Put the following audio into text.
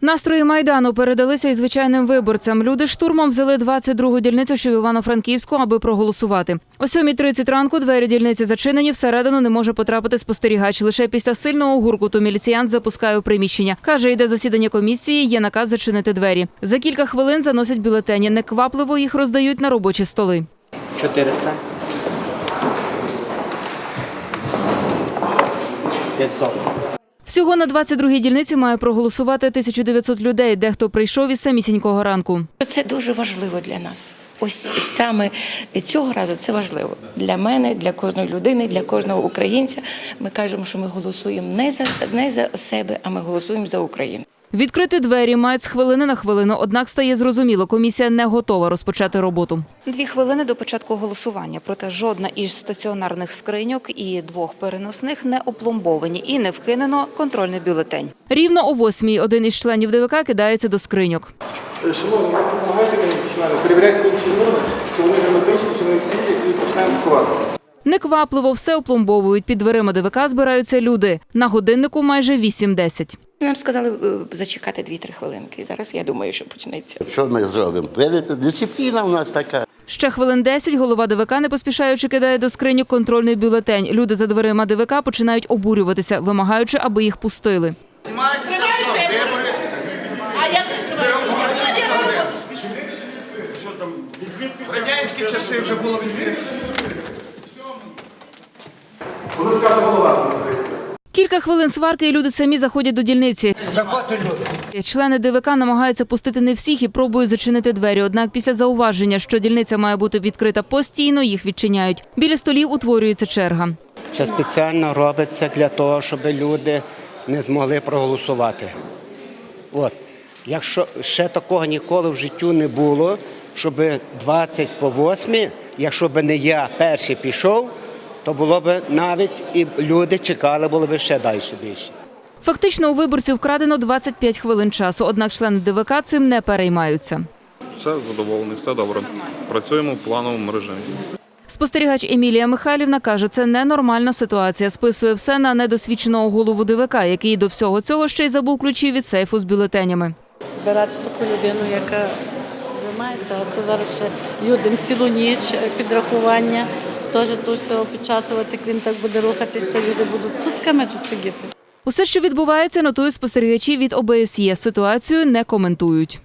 Настрої майдану передалися і звичайним виборцям. Люди штурмом взяли 22-гу дільницю, що в Івано-Франківську, аби проголосувати. О 7.30 ранку двері дільниці зачинені. Всередину не може потрапити спостерігач. Лише після сильного гуркуту міліціян запускає у приміщення. Каже, йде засідання комісії. Є наказ зачинити двері. За кілька хвилин заносять бюлетені. Неквапливо їх роздають на робочі столи. 400. 500. Всього на 22-й дільниці має проголосувати 1900 людей. Дехто прийшов із самісінького ранку. Це дуже важливо для нас. Ось саме цього разу це важливо для мене, для кожної людини, для кожного українця. Ми кажемо, що ми голосуємо не за не за себе, а ми голосуємо за Україну. Відкрити двері мають з хвилини на хвилину, однак стає зрозуміло, комісія не готова розпочати роботу. Дві хвилини до початку голосування. Проте жодна із стаціонарних скриньок і двох переносних не опломбовані і не вкинено контрольний бюлетень. Рівно о восьмій один із членів ДВК кидається до скриньок. Шановні, ви допомагаєте мені члени, перевіряйте інші чи вони герметичні, чи вони цілі, і починаємо ховати. Неквапливо все опломбовують. Під дверима ДВК збираються люди. На годиннику майже 8.10. Нам сказали е, зачекати 2-3 хвилинки. І зараз я думаю, що почнеться. Що ми зробимо? Видите, дисципліна у нас така. Ще хвилин 10 голова ДВК, не поспішаючи, кидає до скриньок контрольний бюлетень. Люди за дверима ДВК починають обурюватися, вимагаючи, аби їх пустили. радянські часи вже було відкрито. Кілька хвилин сварки, і люди самі заходять до дільниці. Заходьте люди. Члени ДВК намагаються пустити не всіх і пробують зачинити двері. Однак після зауваження, що дільниця має бути відкрита постійно, їх відчиняють. Біля столів утворюється черга. Це спеціально робиться для того, щоб люди не змогли проголосувати. От. Якщо ще такого ніколи в життю не було, щоб 20 по 8, якщо б не я перший пішов, то було б навіть і люди чекали, було б ще далі більше. Фактично у виборців вкрадено 25 хвилин часу. Однак члени ДВК цим не переймаються. Все задоволений, все добре. Працюємо в плановому режимі. Спостерігач Емілія Михайлівна каже, це ненормальна ситуація. Списує все на недосвідченого голову ДВК, який до всього цього ще й забув ключі від сейфу з бюлетенями. Збирати таку людину, яка займається, а це зараз ще людям цілу ніч підрахування. Теж тут все опечатувати, він так буде рухатись, це люди будуть сутками тут сидіти. Усе, що відбувається, нотують спостерігачі від ОБСЄ. Ситуацію не коментують.